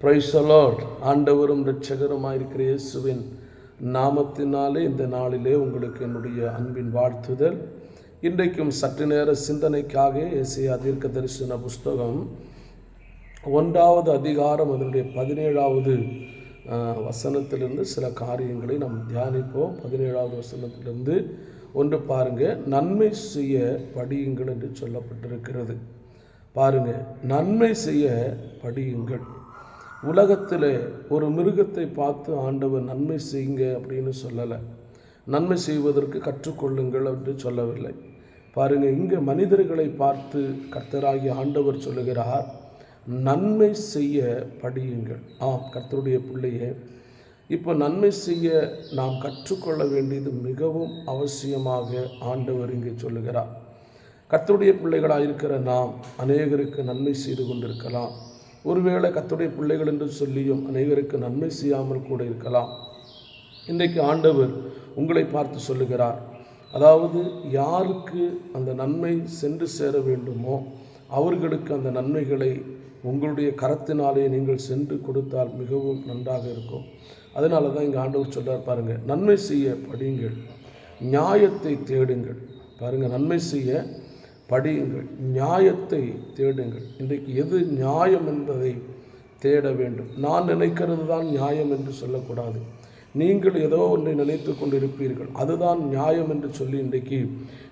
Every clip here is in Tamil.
பிரைசலாட் ஆண்டவரும் இரட்சகருமாயிருக்கிற இயேசுவின் நாமத்தினாலே இந்த நாளிலே உங்களுக்கு என்னுடைய அன்பின் வாழ்த்துதல். இன்றைக்கும் சற்று நேர சிந்தனைக்காக இயேசிய தீர்க்க தரிசன புஸ்தகம் ஒன்றாவது அதிகாரம் அதனுடைய பதினேழாவது வசனத்திலிருந்து சில காரியங்களை நாம் தியானிப்போம். பதினேழாவது வசனத்திலிருந்து ஒன்று பாருங்கள் நன்மை செய்ய படியுங்கள் என்று சொல்லப்பட்டிருக்கிறது. பாருங்கள் நன்மை செய்ய படியுங்கள். உலகத்தில் ஒரு மிருகத்தை பார்த்து ஆண்டவர் நன்மை செய்யுங்க அப்படின்னு சொல்லலை. நன்மை செய்வதற்கு கற்றுக்கொள்ளுங்கள் என்று சொல்லவில்லை. பாருங்கள் இங்கே மனிதர்களை பார்த்து கர்த்தராகி ஆண்டவர் சொல்லுகிறார் நன்மை செய்ய படியுங்கள். ஆம் கர்த்தருடைய பிள்ளையே இப்போ நன்மை செய்ய நாம் கற்றுக்கொள்ள வேண்டியது மிகவும் அவசியமாக ஆண்டவர் இங்கே சொல்லுகிறார். கர்த்தருடைய பிள்ளைகளாக இருக்கிற நாம் அநேகருக்கு நன்மை செய்து கொண்டிருக்கலாம். ஒருவேளை கத்துடைய பிள்ளைகள் என்று சொல்லியும் அநேகருக்கு நன்மை செய்யாமல் கூட இருக்கலாம். இன்றைக்கு ஆண்டவர் உங்களை பார்த்து சொல்லுகிறார். அதாவது யாருக்கு அந்த நன்மை சென்று சேர வேண்டுமோ அவர்களுக்கு அந்த நன்மைகளை உங்களுடைய கரத்தினாலே நீங்கள் சென்று கொடுத்தால் மிகவும் நன்றாக இருக்கும். அதனால தான் இங்கே ஆண்டவர் சொல்கிறார் பாருங்கள் நன்மை செய்ய படியுங்கள் நியாயத்தை தேடுங்கள். பாருங்கள் நன்மை செய்ய படியுங்கள். நியாயத்தை தேடுங்கள். இன்றைக்கு எது நியாயம் என்பதை தேட வேண்டும். நான் நினைக்கிறது தான் நியாயம் என்று சொல்லக்கூடாது. நீங்கள் ஏதோ ஒன்றை நினைத்து கொண்டிருப்பீர்கள். அதுதான் நியாயம் என்று சொல்லி இன்றைக்கு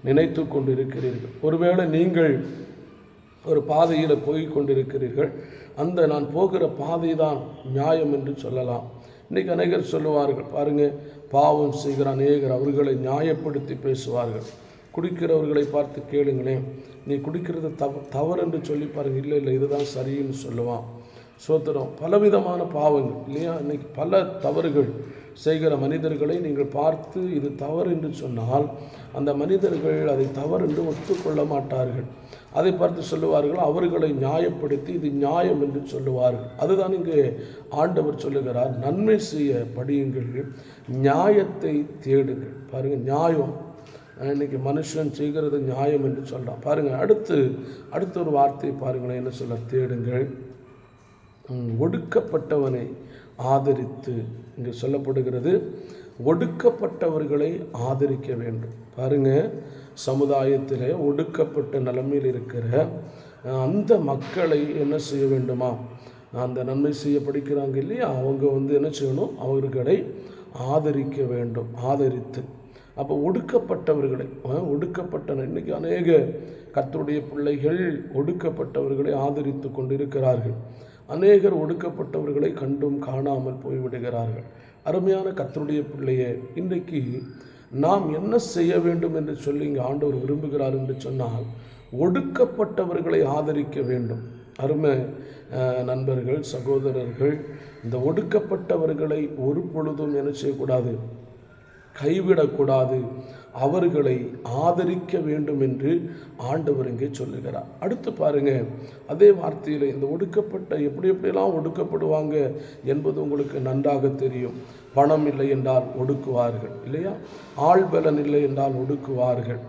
நினைத்து கொண்டிருக்கிறீர்கள். ஒருவேளை நீங்கள் ஒரு பாதையில் போய் கொண்டிருக்கிறீர்கள். அந்த நான் போகிற பாதை தான் நியாயம் என்று சொல்லலாம். இன்றைக்கி அநேகர் சொல்லுவார்கள் பாருங்கள் பாவம் செய்கிற அநேகர் அவர்களை நியாயப்படுத்தி பேசுவார்கள். குடிக்கிறவர்களை பார்த்து கேளுங்களேன். நீ குடிக்கிறது தவ தவறு என்று சொல்லி பாருங்க. இல்லை இல்லை இதுதான் சரின்னு சொல்லுவான். சோத்திரம். பலவிதமான பாவங்கள் இல்லையா? இன்னைக்கு பல தவறுகள் செய்கிற மனிதர்களை நீங்கள் பார்த்து இது தவறு என்று சொன்னால் அந்த மனிதர்கள் அதை தவறு என்று ஒத்துக்கொள்ள மாட்டார்கள். அதை பார்த்து சொல்லுவார்கள் அவர்களை நியாயப்படுத்தி இது நியாயம் என்று சொல்லுவார்கள். அதுதான் இங்கே ஆண்டவர் சொல்லுகிறார் நன்மை செய்ய படியுங்கள் நியாயத்தை தேடுங்கள். பாருங்கள் நியாயம். இன்னைக்கு மனுஷன் செய்கிறது நியாயம் என்று சொல்கிறான் பாருங்கள் அடுத்து அடுத்த ஒரு வார்த்தை பாருங்களேன். என்ன சொல்ல தேடுங்கள். ஒடுக்கப்பட்டவனை ஆதரித்து இங்கே சொல்லப்படுகிறது ஒடுக்கப்பட்டவர்களை ஆதரிக்க வேண்டும். பாருங்கள் சமுதாயத்தில் ஒடுக்கப்பட்ட நிலைமையில் இருக்கிற அந்த மக்களை என்ன செய்ய வேண்டுமா? அந்த நன்மை செய்ய படிக்கிறாங்க இல்லையா? அவங்க வந்து என்ன செய்யணும்? அவர்களை ஆதரிக்க வேண்டும். ஆதரித்து. அப்போ ஒடுக்கப்பட்டவர்களை ஒடுக்கப்பட்ட இன்னைக்கு அநேக கத்தருடைய பிள்ளைகள் ஒடுக்கப்பட்டவர்களை ஆதரித்து கொண்டிருக்கிறார்கள். அநேகர் ஒடுக்கப்பட்டவர்களை கண்டும் காணாமல் போய்விடுகிறார்கள். அருமையான கத்தருடைய பிள்ளையே இன்றைக்கு நாம் என்ன செய்ய வேண்டும் என்று சொல்லி இங்கே ஆண்டவர் விரும்புகிறார் என்று சொன்னால் ஒடுக்கப்பட்டவர்களை ஆதரிக்க வேண்டும். அருமை நண்பர்கள் சகோதரர்கள் இந்த ஒடுக்கப்பட்டவர்களை ஒரு பொழுதும் என்ன செய்யக்கூடாது? கைவிடக்கூடாது. அவர்களை ஆதரிக்க வேண்டும் என்று ஆண்டவர் இங்கே சொல்லுகிறார். அடுத்து பாருங்க அதே வார்த்தையில் இந்த ஒடுக்கப்பட்ட எப்படி எப்படியெல்லாம் ஒடுக்கப்படுவாங்க என்பது உங்களுக்கு நன்றாக தெரியும். பணம் இல்லை என்றால் ஒடுக்குவார்கள் இல்லையா? ஆள்பலன் இல்லை என்றால் ஒடுக்குவார்கள்.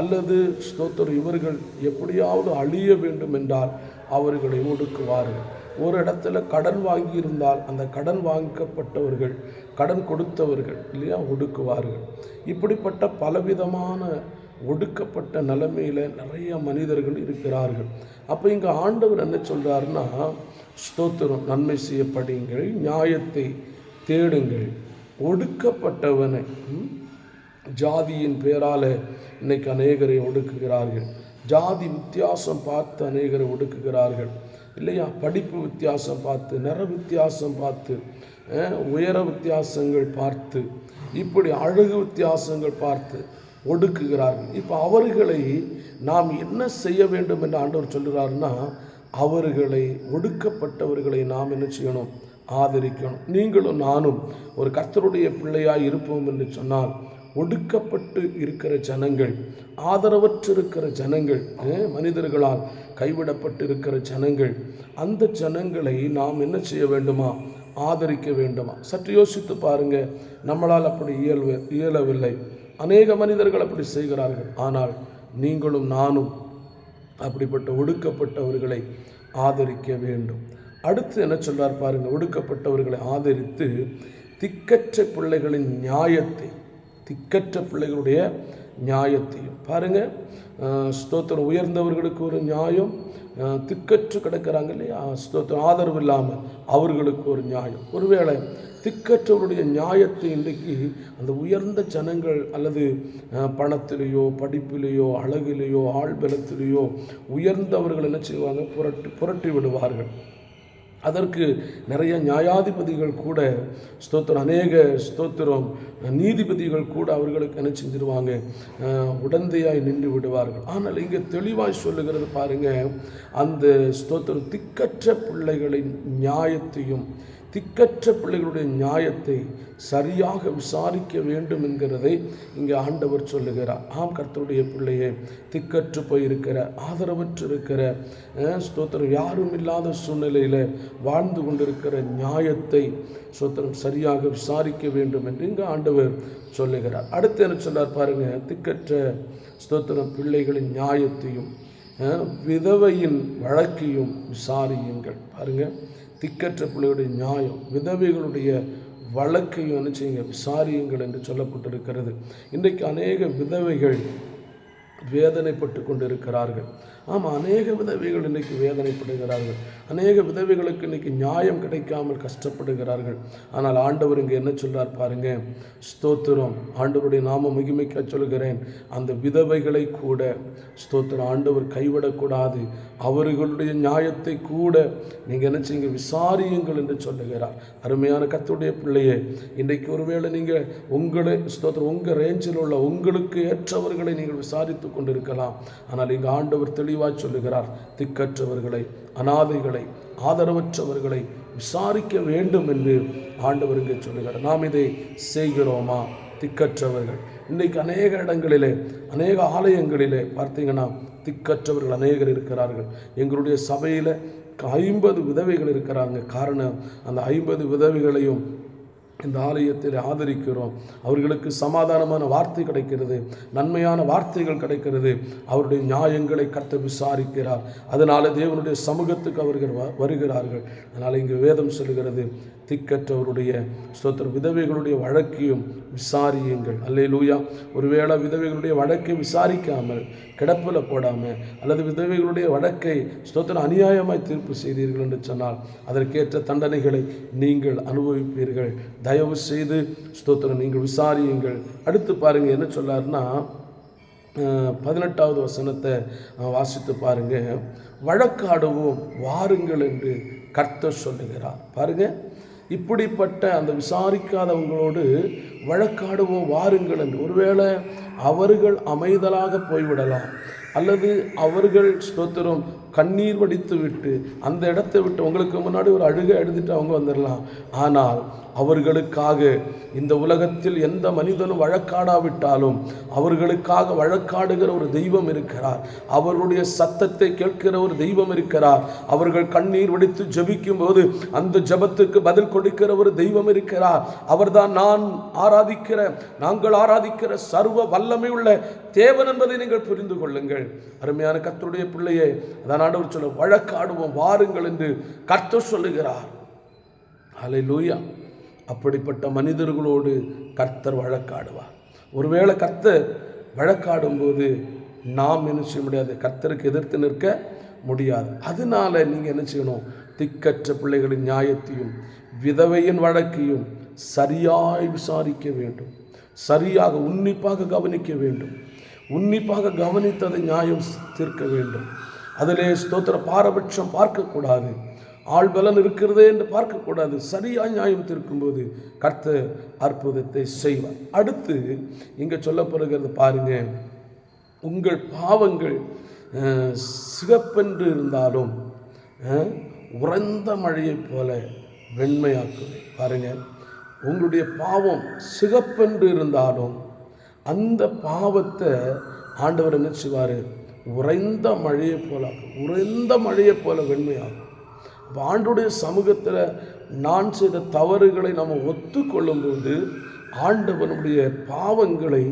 அல்லது ஸ்தோத்தர் இவர்கள் எப்படியாவது அழிய வேண்டும் என்றால் அவர்களை ஒடுக்குவார்கள். ஒரு இடத்துல கடன் வாங்கியிருந்தால் அந்த கடன் வாங்கப்பட்டவர்கள் கடன் கொடுத்தவர்கள் இல்லையா? ஒடுக்குவார்கள். இப்படிப்பட்ட பலவிதமான ஒடுக்கப்பட்ட நிலைமையில் நிறைய மனிதர்கள் இருக்கிறார்கள். அப்போ இங்கே ஆண்டவர் என்ன சொல்கிறாருன்னா ஸ்தோத்திரம் நன்மை செய்யப்படுங்கள் நியாயத்தை தேடுங்கள். ஒடுக்கப்பட்டவனை ஜாதியின் பேரால் இன்னைக்கு அநேகரை ஒடுக்குகிறார்கள். ஜாதி வித்தியாசம் பார்த்து அநேகரை ஒடுக்குகிறார்கள். இல்லையா? படிப்பு வித்தியாசம் பார்த்து நிற வித்தியாசம் பார்த்து உயர வித்தியாசங்கள் பார்த்து இப்படி அழகு வித்தியாசங்கள் பார்த்து ஒடுக்குகிறார்கள் இப்போ அவர்களை நாம் என்ன செய்ய வேண்டும் என்று ஆண்டவர் சொல்கிறாருன்னா அவர்களை ஒடுக்கப்பட்டவர்களை நாம் என்ன செய்யணும்? ஆதரிக்கணும். நீங்களும் நானும் ஒரு கர்த்தருடைய பிள்ளையாக இருப்போம் என்று சொன்னால் ஒடுக்கப்பட்டு இருக்கிற ஜனங்கள் ஆதரவற்றிருக்கிற ஜனங்கள் மனிதர்களால் கைவிடப்பட்டு இருக்கிற ஜனங்கள் அந்த ஜனங்களை நாம் என்ன செய்ய வேண்டுமா? ஆதரிக்க வேண்டுமா. சற்று யோசித்து பாருங்க. நம்மளால் அப்படி இயல்வு இயலவில்லை. அநேக மனிதர்கள் அப்படி செய்கிறார்கள். ஆனால் நீங்களும் நானும் அப்படிப்பட்ட ஒடுக்கப்பட்டவர்களை ஆதரிக்க வேண்டும். அடுத்து என்ன சொல்றார் பாருங்க. ஒடுக்கப்பட்டவர்களை ஆதரித்து திக்கற்ற பிள்ளைகளின் நியாயத்தை திக்கற்ற பிள்ளைகளுடைய நியாயத்தையும். பாருங்க ஸ்தோத்திரம். உயர்ந்தவர்களுக்கு ஒரு நியாயம் திக்கற்று கிடக்கிறாங்க இல்லையா? ஆதரவு இல்லாமல் அவர்களுக்கு ஒரு நியாயம். ஒருவேளை திக்கற்றவருடைய நியாயத்தை இன்றைக்கு அந்த உயர்ந்த ஜனங்கள் அல்லது பணத்திலேயோ படிப்பிலேயோ அழகிலேயோ ஆழ்பலத்திலேயோ உயர்ந்தவர்கள் என்ன செய்வாங்க? புரட்டி புரட்டி விடுவார்கள். அதற்கு நிறைய நியாயாதிபதிகள் கூட ஸ்தோத்திரம் அநேக ஸ்தோத்திரம் நீதிபதிகள் கூட அவர்களுக்கு என்ன செஞ்சிருவாங்க? உடந்தையாய் நின்று விடுவார்கள். ஆனால் இங்கே தெளிவாய் சொல்லுகிறது பாருங்க அந்த ஸ்தோத்திரம் திக்கற்ற பிள்ளைகளின் நியாயத்தையும் திக்கற்ற பிள்ளைகளுடைய நியாயத்தை சரியாக விசாரிக்க வேண்டும் என்கிறதை இங்கே ஆண்டவர் சொல்லுகிறார். ஆம் கர்த்தருடைய பிள்ளையே திக்கற்று போயிருக்கிற ஆதரவற்று இருக்கிற ஸ்தோத்திரம் யாரும் இல்லாத சூழ்நிலையில் வாழ்ந்து கொண்டிருக்கிற நியாயத்தை ஸ்தோத்திரம் சரியாக விசாரிக்க வேண்டும் என்று இங்கே ஆண்டவர் சொல்லுகிறார். அடுத்து என்ன சொன்னார் பாருங்க திக்கற்ற ஸ்தோத்திரம் பிள்ளைகளின் நியாயத்தையும் விதவையின் வழக்கையும் விசாரியுங்கள். பாருங்கள் திக்கற்ற பிள்ளைகளுடைய நியாயம் விதவைகளுடைய வழக்கையும் நினைச்சிங்க விசாரியுங்கள் என்று சொல்லப்பட்டிருக்கிறது. இன்றைக்கு அநேக விதவைகள் வேதனைப்பட்டு கொண்டிருக்கிறார்கள். ஆமாம் அநேக விதவைகள் இன்றைக்கு வேதனைப்படுகிறார்கள். அநேக விதவைகளுக்கு இன்றைக்கி நியாயம் கிடைக்காமல் கஷ்டப்படுகிறார்கள். ஆனால் ஆண்டவர் இங்கே என்ன சொல்றார் பாருங்க? ஸ்தோத்திரம். ஆண்டவருடைய நாம மகிமைக்க சொல்கிறேன் அந்த விதவைகளை கூட ஸ்தோத்திரம். ஆண்டவர் கைவிடக்கூடாது. அவர்களுடைய நியாயத்தை கூட நீங்கள் என்ன செய்யுங்க? விசாரியுங்கள் என்று சொல்லுகிறார். அருமையான கத்துடைய பிள்ளையே இன்றைக்கு ஒருவேளை நீங்கள் உங்களை ஸ்தோத்திரம் உங்கள் ரேஞ்சில் உள்ள உங்களுக்கு ஏற்றவர்களை நீங்கள் விசாரித்து கொண்டிருக்கலாம். ஆனால் இங்கே ஆண்டவர் தெளிவாக சொல்லுகிறார் திக்கற்றவர்களை. அனாதைகளை ஆதரவற்றவர்களை விசாரிக்க வேண்டும் என்று ஆண்டவர் இங்கே சொல்லுகிறார். நாம் இதை செய்கிறோமா? திக்கற்றவர்கள். இன்றைக்கு அநேக இடங்களிலே அநேக ஆலயங்களிலே பார்த்தீங்கன்னா திக்கற்றவர்கள் அநேகர் இருக்கிறார்கள். எங்களுடைய சபையில் ஐம்பது விதவைகள் இருக்கிறாங்க. காரணம் அந்த ஐம்பது விதவைகளையும் இந்த ஆலயத்தில் ஆதரிக்கிறோம். அவர்களுக்கு சமாதானமான வார்த்தை கிடைக்கிறது. நன்மையான வார்த்தைகள் கிடைக்கிறது. அவருடைய நியாயங்களை கத்த விசாரிக்கிறார். அதனால தேவனுடைய சமூகத்துக்கு அவர்கள் வ- வருகிறார்கள். அதனால் இங்கு வேதம் சொல்கிறது திக்கற்றவருடைய ஸ்தோத்திர விதவைகளுடைய வழக்கையும் விசாரியுங்கள். அல்லே லூயா ஒருவேளை விதவைகளுடைய வழக்கை விசாரிக்காமல் கிடப்பில் போடாமல் அல்லது விதவைகளுடைய வழக்கை ஸ்தோத்திர அநியாயமாய் தீர்ப்பு செய்தீர்கள் என்று சொன்னால் அதற்கேற்ற தண்டனைகளை நீங்கள் அனுபவிப்பீர்கள். தயவு செய்து ஸ்தோத்திரம். நீங்கள் விசாரியுங்கள். அடுத்து பாருங்க என்ன சொல்லாருன்னா பதினெட்டாவது வசனத்தை வாசித்து பாருங்க. வழக்காடுவோம் வாருங்கள் என்று கர்த்தர் சொல்லுகிறார். பாருங்க இப்படிப்பட்ட அந்த விசாரிக்காதவங்களோடு வழக்காடுவோம் வாருங்கள் என்று. ஒருவேளை அவர்கள் அமைதலாக போய்விடலாம் அல்லது அவர்கள் ஸ்தோத்திரம் கண்ணீர் வடித்து விட்டு அந்த இடத்தை விட்டு உங்களுக்கு முன்னாடி ஒரு அழுகை எழுதிட்டு அவங்க வந்துடலாம். ஆனால் அவர்களுக்காக. இந்த உலகத்தில் எந்த மனிதனும் வழக்காடாவிட்டாலும் அவர்களுக்காக வழக்காடுகிற ஒரு தெய்வம் இருக்கிறார். அவருடைய சத்தத்தை கேட்கிற ஒரு தெய்வம் இருக்கிறார். அவர்கள் கண்ணீர் வடித்து ஜபிக்கும் போது அந்த ஜெபத்துக்கு பதில் கொடுக்கிற ஒரு தெய்வம் இருக்கிறார். அவர்தான் நான் ஆராதிக்கிற நாங்கள் ஆராதிக்கிற சர்வ வல்லமை உள்ள தேவன் என்பதை நீங்கள் புரிந்து கொள்ளுங்கள். அருமையான கத்தருடைய பிள்ளையே அதான் ஆண்டவர் சொல்ல வழக்காடுவோம் வாருங்கள் என்று கர்த்தர் சொல்லுகிறார். அலை லூயா அப்படிப்பட்ட மனிதர்களோடு கர்த்தர் வழக்காடுவார். ஒருவேளை கர்த்தர் வழக்காடும்போது நாம் என்ன செய்ய முடியாது? கர்த்தருக்கு எதிர்த்து நிற்க முடியாது. அதனால நீங்கள் என்ன செய்யணும்? திக்கற்ற பிள்ளைகளின் நியாயத்தையும் விதவையின் வழக்கையும் சரியாய் விசாரிக்க வேண்டும். சரியாக உன்னிப்பாக கவனிக்க வேண்டும். உன்னிப்பாக கவனித்ததை நியாயம் தீர்க்க வேண்டும். அதிலே ஸ்தோத்திர பாரபட்சம் பார்க்கக்கூடாது. ஆள்பலன் இருக்கிறதே என்று பார்க்கக்கூடாது. சரியாக நியாயம் திருக்கும்போது கர்த்த அற்புதத்தை செய்வார். அடுத்து இங்கே சொல்லப்படுகிறது பாருங்க உங்கள் பாவங்கள் சிகப்பென்று இருந்தாலும் உறந்த உறைந்த மழையைப் போல வெண்மையாக்குவேன். பாருங்கள் உங்களுடைய பாவம் சிகப்பென்று இருந்தாலும் அந்த பாவத்தை ஆண்டவர் என்ன செய்வார்? உறைந்த மழையை போல ஆக்கும். உறைந்த மழையை போல வெண்மையாகும் ஆண்டுடைய சமூகத்தில் நான் செய்த தவறுகளை நம்ம ஒத்துக்கொள்ளும்போது ஆண்டவனுடைய பாவங்களை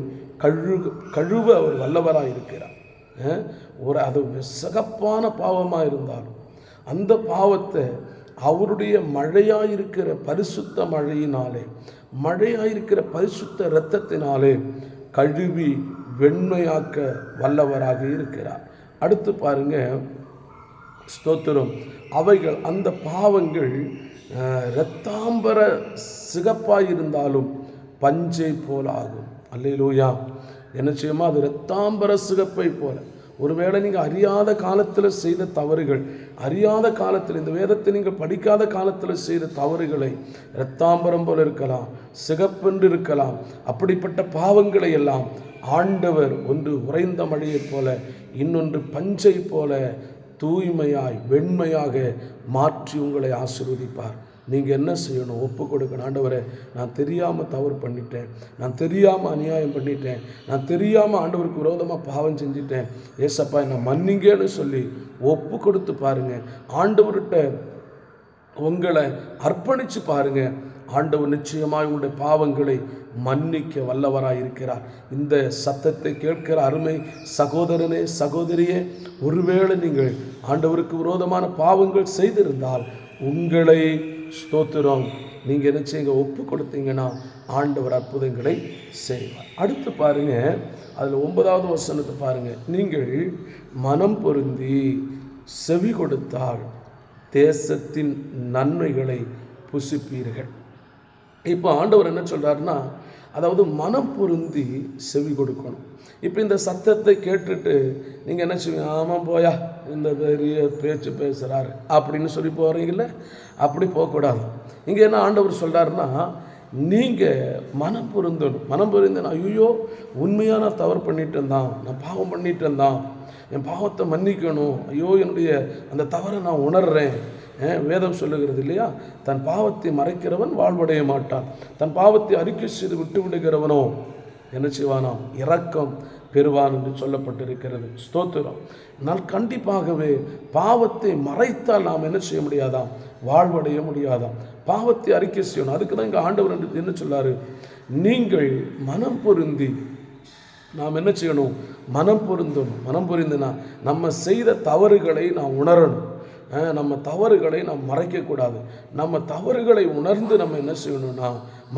கழு கழுவ அவர் வல்லவராக இருக்கிறார். ஒரு அது சிகப்பான பாவமாக இருந்தாலும் அந்த பாவத்தை அவருடைய மழையாயிருக்கிற பரிசுத்த மழையினாலே மழையாயிருக்கிற பரிசுத்த இரத்தத்தினாலே கழுவி வெண்மையாக்க வல்லவராக இருக்கிறார். அடுத்து பாருங்க ஸ்தோத்திரம். அவைகள் அந்த பாவங்கள் இரத்தாம்பர சிகப்பாயிருந்தாலும் பஞ்சை போல ஆகும் அல்லையிலூயா என்ன செய்யுமா? அது இரத்தாம்பர சிகப்பை போல. ஒருவேளை நீங்கள் அறியாத காலத்தில் செய்த தவறுகள் அறியாத காலத்தில் இந்த வேதத்தை நீங்கள் படிக்காத காலத்தில் செய்த தவறுகளை இரத்தாம்பரம் போல இருக்கலாம் சிகப்பென்று இருக்கலாம் அப்படிப்பட்ட பாவங்களை எல்லாம் ஆண்டவர் ஒன்று உறைந்த மழையைப் போல இன்னொன்று பஞ்சை போல தூய்மையாய் வெண்மையாக மாற்றி உங்களை ஆசீர்வதிப்பார். நீங்கள் என்ன செய்யணும்? ஒப்பு கொடுக்கணும். ஆண்டவரை நான் தெரியாமல் தவறு பண்ணிட்டேன். நான் தெரியாமல் அநியாயம் பண்ணிட்டேன். நான் தெரியாமல் ஆண்டவருக்கு விரோதமாக பாவம் செஞ்சிட்டேன். ஏசப்பா என்னை மன்னிங்கன்னு சொல்லி ஒப்பு கொடுத்து பாருங்கள் ஆண்டவர்கிட்ட உங்களை அர்ப்பணித்து பாருங்கள் ஆண்டவர் நிச்சயமாய் உங்களுடைய பாவங்களை மன்னிக்க வல்லவராக இருக்கிறார். இந்த சத்தத்தை கேட்கிற அருமை சகோதரனே சகோதரியே ஒருவேளை நீங்கள் ஆண்டவருக்கு விரோதமான பாவங்கள் செய்திருந்தால் உங்களை ஸ்தோத்திரம். நீங்கள் என்ன செய்யுங்க ஒப்பு கொடுத்தீங்கன்னா ஆண்டவர் அற்புதங்களை செய்வார். அடுத்து பாருங்க அதில் ஒன்பதாவது வசனத்தை பாருங்க. நீங்கள் மனம் பொருந்தி செவி கொடுத்தால் தேசத்தின் நன்மைகளை புசிப்பீர்கள். இப்போ ஆண்டவர் என்ன சொல்கிறாருன்னா அதாவது மனம் பொருந்தி செவி கொடுக்கணும். இப்போ இந்த சத்தத்தை கேட்டுட்டு நீங்கள் என்ன செய்வீங்க? ஆமாம் போயா இந்த பெரிய பேச்சு பேசுகிறாரு அப்படின்னு சொல்லி போகிறீங்கள அப்படி போகக்கூடாது. இங்கே என்ன ஆண்டவர் சொல்கிறாருன்னா நீங்கள் மனம் பொருந்தணும். மனம் பொருந்தணும் ஐயோ உண்மையாக நான் தவறு பண்ணிட்டு இருந்தான். நான் பாவம் பண்ணிட்டு இருந்தான். என் பாவத்தை மன்னிக்கணும். ஐயோ என்னுடைய அந்த தவறை நான் உணர்றேன். வேதம் சொல்லுகிறது இல்லையா? தன் பாவத்தை மறைக்கிறவன் வாழ்வடைய மாட்டான். தன் பாவத்தை அறிக்கை செய்து விட்டு விடுகிறவனோ? என்ன செய்வானாம் இரக்கம் பெறுவான் என்று சொல்லப்பட்டிருக்கிறது. ஸ்தோத்திரம். நான் கண்டிப்பாகவே பாவத்தை மறைத்தால் நாம் என்ன செய்ய முடியாதாம் வாழ்வடைய முடியாதாம் பாவத்தை அறிக்கை செய்யணும். அதுக்கு தான் இங்கே ஆண்டவர் என்று என்ன சொல்லாரு? நீங்கள் மனம் பொருந்தி நாம் என்ன செய்யணும்? மனம் பொருந்தணும். மனம் பொருந்தினா நம்ம செய்த தவறுகளை நாம் உணரணும். நம்ம தவறுகளை நாம் மறைக்கக்கூடாது. நம்ம தவறுகளை உணர்ந்து நம்ம என்ன செய்யணும்னா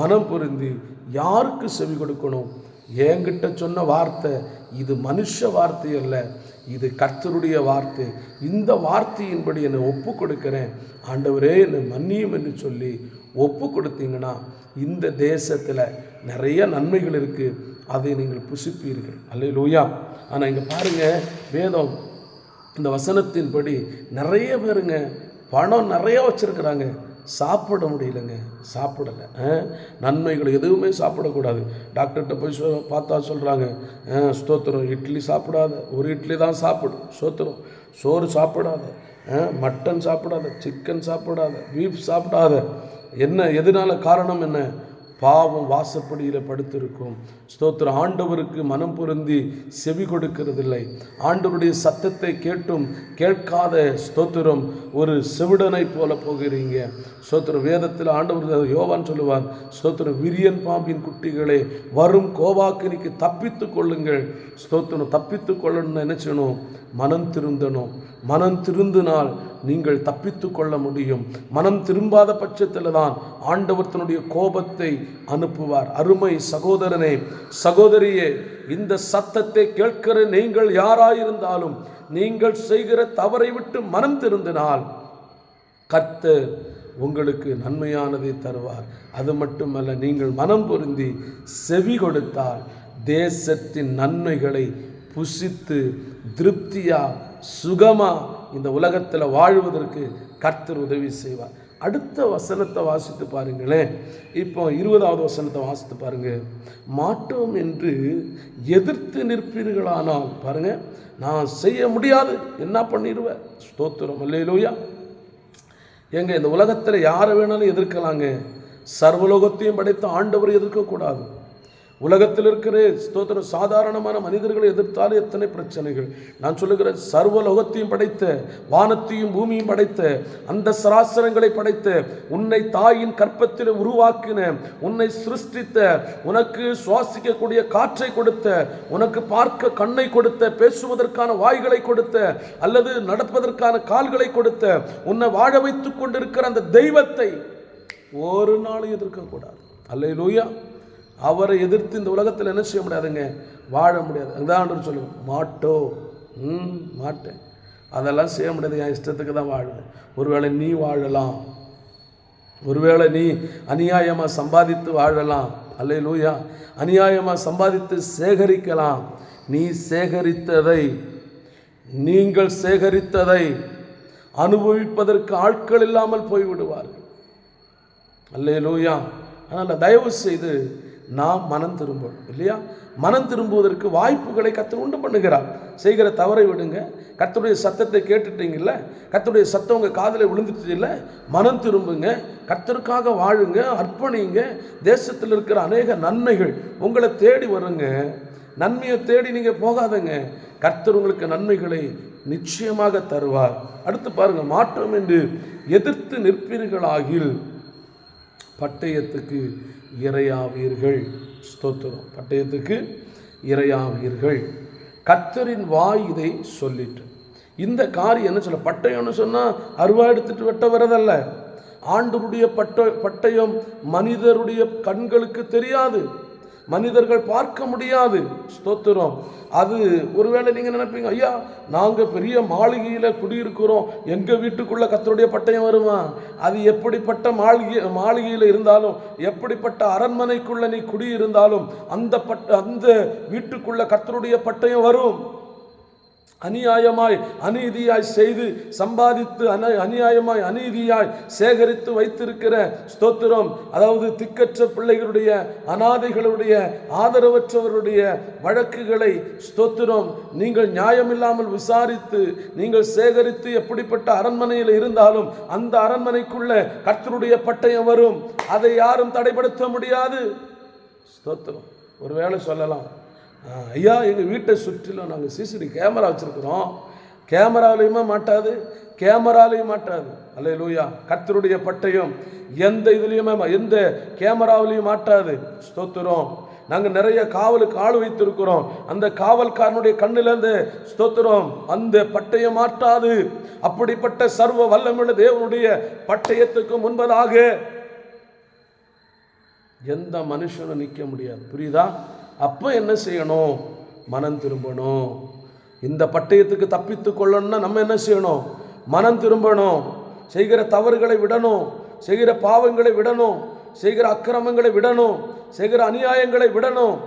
மனம் பொருந்தி யாருக்கு செவி கொடுக்கணும்? என்கிட்ட சொன்ன வார்த்தை இது மனுஷ வார்த்தை அல்ல இது கர்த்தருடைய வார்த்தை. இந்த வார்த்தையின்படி என்னை ஒப்பு கொடுக்கிறேன். ஆண்டவரே என்னை மன்னியும் என்று சொல்லி ஒப்பு கொடுத்தீங்கன்னா இந்த தேசத்தில் நிறைய நன்மைகள் இருக்குது அதை நீங்கள் புசிப்பீர்கள். அல்லையிலூயா ஆனால் இங்கே பாருங்கள் வேதம் இந்த வசனத்தின்படி நிறைய பேருங்க பணம் நிறையா வச்சுருக்கிறாங்க. சாப்பிட முடியலங்க. சாப்பிடலை. நன்மைகள் எதுவுமே சாப்பிடக்கூடாது. டாக்டர்கிட்ட போய் சொ பார்த்தா சொல்கிறாங்க ஸ்தோத்திரம் இட்லி சாப்பிடாத. ஒரு இட்லி தான் சாப்பிடு ஸ்தோத்திரம். சோறு சாப்பிடாத. மட்டன் சாப்பிடாத. சிக்கன் சாப்பிடாத. பீஃப் சாப்பிடாத. என்ன எதனால காரணம் என்ன? பாவம் வாசப்படியில் படுத்திருக்கும். ஸ்தோத்திர ஆண்டவருக்கு மனம் பொருந்தி செவி கொடுக்கிறதில்லை. ஆண்டவருடைய சத்தத்தை கேட்டும் கேட்காத ஸ்தோத்திரம் ஒரு செவிடனைப் போல போகிறீங்க. ஸ்தோத்திர வேதத்தில் ஆண்டவர் யோவான் சொல்லுவார் ஸ்தோத்திர விரியன் பாம்பின் குட்டிகளே வரும் கோவாக்கினிக்கு தப்பித்து கொள்ளுங்கள். ஸ்தோத்திரம் தப்பித்து கொள்ளணும்னு நினச்சணும் மனம் திருந்தணும். மனம் திருந்தினால் நீங்கள் தப்பித்து கொள்ள முடியும். மனம் திரும்பாத பட்சத்தில் தான் ஆண்டவர் தன்னுடைய கோபத்தை அனுப்புவார். அருமை சகோதரனே சகோதரியே இந்த சத்தத்தை கேட்கிற நீங்கள் யாராயிருந்தாலும் நீங்கள் செய்கிற தவறை விட்டு மனம் திருந்தினால் கர்த்தர் உங்களுக்கு நன்மையானதை தருவார். அது மட்டுமல்ல நீங்கள் மனம் பொருந்தி செவி கொடுத்தால் தேசத்தின் நன்மைகளை புசித்து திருப்தியா சுகமா இந்த உலகத்தில் வாழ்வதற்கு கர்த்தர் உதவி செய்வார். அடுத்த வசனத்தை வாசித்து பாருங்களேன். இப்போ இருபதாவது வசனத்தை வாசித்து பாருங்க. மாட்டோம் என்று எதிர்த்து நிற்பீர்களானால் பாருங்க நான் செய்ய முடியாது. என்ன பண்ணிடுவேன் ஸ்தோத்திரம் அல்லையிலோயா ஏங்க இந்த உலகத்தில் யாரை வேணாலும் எதிர்க்கலாங்க. சர்வலோகத்தையும் படைத்த ஆண்டவர் எதிர்க்கக்கூடாது. உலகத்தில் இருக்கிற ஸ்தோத்திர சாதாரணமான மனிதர்களை எதிர்த்தாலும் எத்தனை பிரச்சனைகள்? நான் சொல்லுகிற சர்வ லோகத்தையும் படைத்த வானத்தையும் பூமியும் படைத்த அந்த சராசரங்களை படைத்த உன்னை தாயின் கற்பத்தில் உருவாக்கின உன்னை சிருஷ்டித்த உனக்கு சுவாசிக்கக்கூடிய காற்றை கொடுத்த உனக்கு பார்க்க கண்ணை கொடுத்த பேசுவதற்கான வாய்களை கொடுத்த அல்லது நடப்பதற்கான கால்களை கொடுத்த உன்னை வாழ வைத்துக் கொண்டிருக்கிற அந்த தெய்வத்தை ஒரு நாளும் எதிர்க்கக்கூடாது. அல்லையிலூயா அவரை எதிர்த்து இந்த உலகத்தில் என்ன செய்ய முடியாதுங்க? வாழ முடியாது. அதான் சொல்லுவோம் மாட்டோ. ம் மாட்டேன். அதெல்லாம் செய்ய முடியாது. என் இஷ்டத்துக்கு தான் வாழுவேன். ஒருவேளை நீ வாழலாம். ஒருவேளை நீ அநியாயமாக சம்பாதித்து வாழலாம். அல்ல லூயா அநியாயமாக சம்பாதித்து சேகரிக்கலாம். நீ சேகரித்ததை நீங்கள் சேகரித்ததை அனுபவிப்பதற்கு ஆட்கள் இல்லாமல் போய்விடுவார்கள். அல்ல லூயா அதனால் தயவு செய்து நாம் மனம் திரும்பணும் இல்லையா? மனம் திரும்புவதற்கு வாய்ப்புகளை கத்தர் உண்டு பண்ணுகிறார். செய்கிற தவறை விடுங்க. கத்தருடைய சத்தத்தை கேட்டுட்டீங்கல்ல? கத்தருடைய சத்தம் உங்கள் காதில் விழுந்துட்டு இல்லை? மனம் திரும்புங்க. கத்தருக்காக வாழுங்க அர்ப்பணிங்க. தேசத்தில் இருக்கிற அநேக நன்மைகள் உங்களை தேடி வருங்க. நன்மையை தேடி நீங்கள் போகாதங்க. கர்த்தர் உங்களுக்கு நன்மைகளை நிச்சயமாக தருவார். அடுத்து பாருங்கள் மாற்றம் என்று எதிர்த்து நிற்பீர்களாகில் பட்டயத்துக்கு இரையாவீர்கள். ஸ்தோத்திரம். பட்டயத்துக்கு இரையாவீர்கள். கத்தரின் வாய் இதை சொல்லிட்டு இந்த காரியம் என்ன சொல்ல? பட்டயம்னு சொன்னால் அருவா எடுத்துட்டு வெட்ட வரதல்ல ஆண்டருடைய பட்ட பட்டயம் மனிதருடைய கண்களுக்கு தெரியாது. மனிதர்கள் பார்க்க முடியாது. ஸ்தோத்திரம். அது ஒருவேளை நீங்கள் நினைப்பீங்க ஐயா நாங்கள் பெரிய மாளிகையில் குடியிருக்கிறோம். எங்கள் வீட்டுக்குள்ளே கத்தருடைய பட்டயம் வருமா? அது எப்படிப்பட்ட மாளிகை மாளிகையில் இருந்தாலும் எப்படிப்பட்ட அரண்மனைக்குள்ளே நீ குடியிருந்தாலும் அந்த பட்ட அந்த வீட்டுக்குள்ளே கத்தருடைய பட்டயம் வரும். அநியாயமாய் அநீதியாய் செய்து சம்பாதித்து அன அநியாயமாய் அநீதியாய் சேகரித்து வைத்திருக்கிற ஸ்தோத்திரம் அதாவது திக்கற்ற பிள்ளைகளுடைய அனாதைகளுடைய ஆதரவற்றவருடைய வழக்குகளை ஸ்தோத்திரம். நீங்கள் நியாயமில்லாமல் விசாரித்து நீங்கள் சேகரித்து எப்படிப்பட்ட அரண்மனையில் இருந்தாலும் அந்த அரண்மனைக்குள்ள கர்த்தருடைய பட்டயம் வரும். அதை யாரும் தடைப்படுத்த முடியாது. ஸ்தோத்திரம். ஒருவேளை சொல்லலாம். ஐயா எங்கள் வீட்டை சுற்றிலும் நாங்கள் சிசிடி கேமரா வச்சுருக்குறோம். கேமராலையுமே மாட்டாது கேமராலையும் மாட்டாது. அல்ல லூயா கத்தருடைய பட்டயம் எந்த இதுலேயுமே எந்த கேமராவிலையும் மாட்டாது. ஸ்தோத்திரம். நாங்கள் நிறைய காவலுக்கு ஆள் வைத்திருக்கிறோம். அந்த காவல்காரனுடைய கண்ணிலேருந்து ஸ்தோத்திரம். அந்த பட்டயம் மாட்டாது. அப்படிப்பட்ட சர்வ வல்லமுள்ள தேவனுடைய பட்டயத்துக்கு முன்பதாக எந்த மனுஷனும் நிற்க முடியாது. புரியுதா? அப்போ என்ன செய்யணும்? மனம் திரும்பணும். இந்த பட்டயத்துக்கு தப்பித்து கொள்ளணும்னா நம்ம என்ன செய்யணும்? மனம் திரும்பணும். செய்கிற தவறுகளை விடணும். செய்கிற பாவங்களை விடணும். செய்கிற அக்கிரமங்களை விடணும். செய்கிற அநியாயங்களை விடணும்.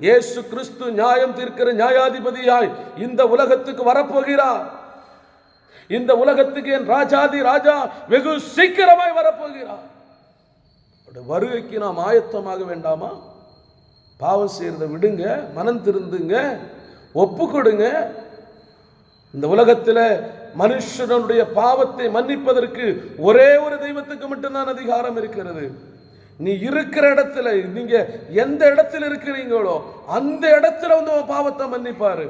இயேசு கிறிஸ்து நியாயம் தீர்க்கிற நியாயாதிபதியாய் இந்த உலகத்துக்கு வரப்போகிறார். இந்த உலகத்துக்கு என் ராஜாதி ராஜா வெகு சீக்கிரமாய் வரப்போகிறார். வருகைக்கு நாம் ஆயத்தமாக வேண்டாமா? பாவம் செய்கிறத விடுங்க மனம் திருந்துங்க ஒப்பு கொடுங்க இந்த உலகத்தில் மனுஷனுடைய பாவத்தை மன்னிப்பதற்கு ஒரே ஒரு தெய்வத்துக்கு மட்டும்தான் அதிகாரம் இருக்கிறது. நீ இருக்கிற இடத்துல நீங்க எந்த இடத்துல இருக்கிறீங்களோ அந்த இடத்துல வந்து உன் பாவத்தை மன்னிப்பாரு.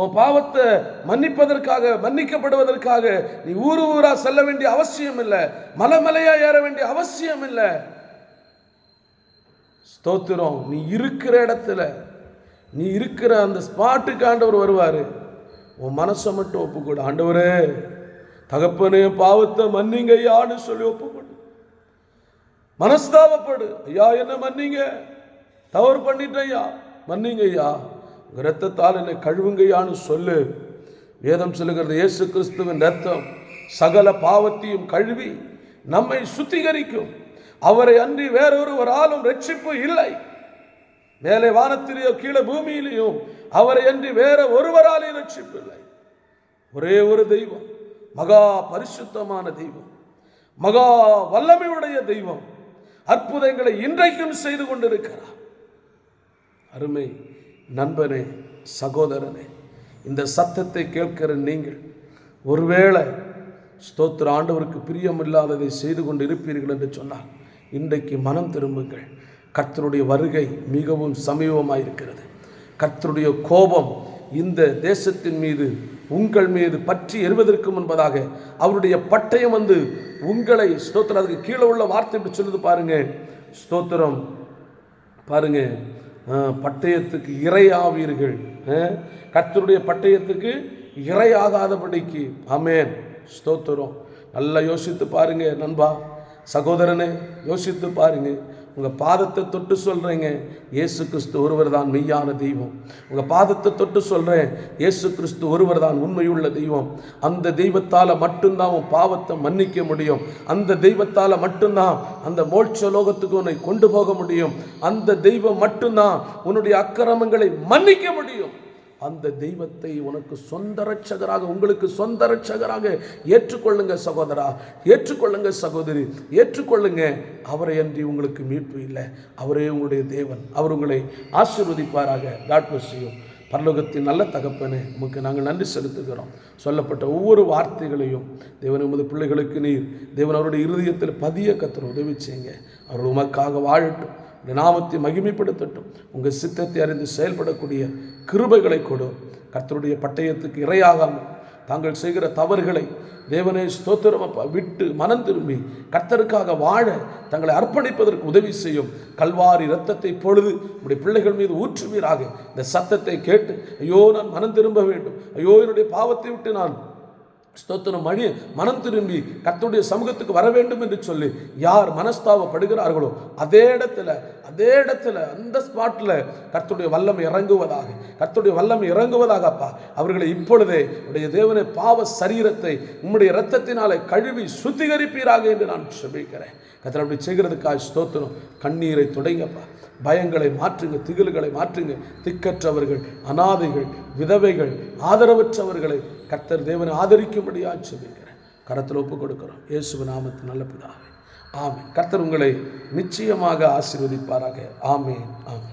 உன் பாவத்தை மன்னிப்பதற்காக மன்னிக்கப்படுவதற்காக நீ ஊர் ஊரா செல்ல வேண்டிய அவசியம் இல்லை மலைமலையா ஏற வேண்டிய அவசியம் இல்லை. ஸ்தோத்திரம். நீ இருக்கிற இடத்துல நீ இருக்கிற அந்த ஸ்பாட்டுக்கு ஆண்டவர் வருவார். உன் மனசை மட்டும் ஒப்புக்கொடு. ஆண்டவரே தகப்பனே பாவத்தை மன்னிங்க ஐயான்னு சொல்லி ஒப்புக்கொடு. மனஸ்தாபப்படு. ஐயா என்ன மன்னிங்க. தவறு பண்ணிட்டேன் ஐயா மன்னிங்க ஐயா. உங்கள் ரத்தத்தால் என்னை கழுவுங்கய்யான்னு சொல்லு. வேதம் சொல்லுகிறது இயேசு கிறிஸ்துவின் ரத்தம் சகல பாவத்தையும் கழுவி நம்மை சுத்திகரிக்கும். அவரை அன்றி வேறொருவராலும் ரட்சிப்பு இல்லை. மேலே வானத்திலேயோ கீழே பூமியிலேயும் அவரை அன்றி வேற ஒருவராலையும் ரட்சிப்பு இல்லை. ஒரே ஒரு தெய்வம் மகா பரிசுத்தமான தெய்வம் மகா வல்லமையுடைய தெய்வம் அற்புதங்களை இன்றைக்கும் செய்து கொண்டிருக்கிறார். அருமை நண்பனே சகோதரனே இந்த சத்தத்தை கேட்கிற நீங்கள் ஒருவேளை ஸ்தோத்திர ஆண்டவருக்கு பிரியமில்லாததை செய்து கொண்டு இருப்பீர்கள் என்று சொன்னார் இன்றைக்கு மனம் திரும்புங்கள். கர்த்தருடைய வருகை மிகவும் சமீபமாக இருக்கிறது கர்த்தருடைய கோபம் இந்த தேசத்தின் மீது உங்கள் மீது பற்றி எறுவதற்கு முன்பதாக அவருடைய பட்டயம் வந்து உங்களை ஸ்தோத்திரம் அதுக்கு கீழே உள்ள வார்த்தை இப்படி சொல்லுது பாருங்க. ஸ்தோத்திரம். பாருங்க. பட்டயத்துக்கு இரையாவீர்கள். கர்த்தருடைய பட்டயத்துக்கு இரையாகாதபடிக்கு. அமேன் ஸ்தோத்திரம். நல்லா யோசித்து பாருங்க நண்பா. சகோதரனே யோசித்து பாருங்க. உங்கள் பாதத்தை தொட்டு சொல்கிறேங்க இயேசு கிறிஸ்து ஒருவர் தான் மெய்யான தெய்வம். உங்கள் பாதத்தை தொட்டு சொல்கிறேன் இயேசு கிறிஸ்து ஒருவர் தான் உண்மையுள்ள தெய்வம். அந்த தெய்வத்தால் மட்டும்தான் உன் பாவத்தை மன்னிக்க முடியும். அந்த தெய்வத்தால் மட்டும்தான் அந்த மோட்ச லோகத்துக்கு உன்னை கொண்டு போக முடியும். அந்த தெய்வம் மட்டும்தான் உன்னுடைய அக்கிரமங்களை மன்னிக்க முடியும். அந்த தெய்வத்தை உனக்கு சொந்த ரட்சகராக உங்களுக்கு சொந்த ரட்சகராக ஏற்றுக்கொள்ளுங்க சகோதரா ஏற்றுக்கொள்ளுங்க சகோதரி ஏற்றுக்கொள்ளுங்க. அவரை அன்றி உங்களுக்கு மீட்பு இல்லை. அவரே உங்களுடைய தேவன். அவர் உங்களை ஆசீர்வதிப்பாராக. காட் செய்யும் பரலோகத்தின் நல்ல தகப்பனே உமக்கு நாங்கள் நன்றி செலுத்துகிறோம். சொல்லப்பட்ட ஒவ்வொரு வார்த்தைகளையும் தேவன் உமது பிள்ளைகளுக்கு நீர் தேவன் அவருடைய இருதயத்தில் பதிய கத்தர் உதவி செய்யுங்க. அவர் உமக்காக வாழட்டும். உடைய நாமத்தை மகிமைப்படுத்தட்டும். உங்கள் சித்தத்தை அறிந்து செயல்படக்கூடிய கிருபைகளை கொடு. கர்த்தருடைய பட்டயத்துக்கு இரையாகாமல் தாங்கள் செய்கிற தவறுகளை தேவனே ஸ்தோத்திரம் விட்டு மனம் திரும்பி கர்த்தருக்காக வாழ தங்களை அர்ப்பணிப்பதற்கு உதவி செய்யும். கல்வாரி இரத்தத்தை பொழுது உடைய பிள்ளைகள் மீது ஊற்றுவீராக. இந்த சத்தத்தை கேட்டு ஐயோ நான் மனம் திரும்ப வேண்டும். ஐயோ என்னுடைய பாவத்தை விட்டு நான் ஸ்தோத்திரம் மணி மனம் திரும்பி கர்த்தருடைய சமூகத்துக்கு வர வேண்டும் என்று சொல்லி யார் மனஸ்தாபப்படுகிறார்களோ அதே இடத்துல அதே இடத்துல அந்த ஸ்பாட்டில் கர்த்தருடைய வல்லம் இறங்குவதாக கர்த்துடைய வல்லம் இறங்குவதாக அப்பா அவர்களை இப்பொழுதே உடைய தேவனை பாவ சரீரத்தை உம்முடைய இரத்தத்தினாலே கழுவி சுத்திகரிப்பீராக என்று நான் செபிக்கிறேன் கத்திர அப்படி செய்கிறதுக்காக ஸ்தோத்திரம். கண்ணீரை தொடங்கப்பா. பயங்களை மாற்றுங்க திகில்களை மாற்றுங்க. திக்கற்றவர்கள் அனாதைகள் விதவைகள் ஆதரவற்றவர்களை கர்த்தர் தேவனை ஆதரிக்கும்படியாக சொல்லிக்கிறேன் கரத்தில் ஒப்பு கொடுக்கிறோம் இயேசுவ நாமத்து நல்ல பிதாவே. ஆமென். கர்த்தர் உங்களை நிச்சயமாக ஆசீர்வதிப்பாராக. ஆமே ஆமென்.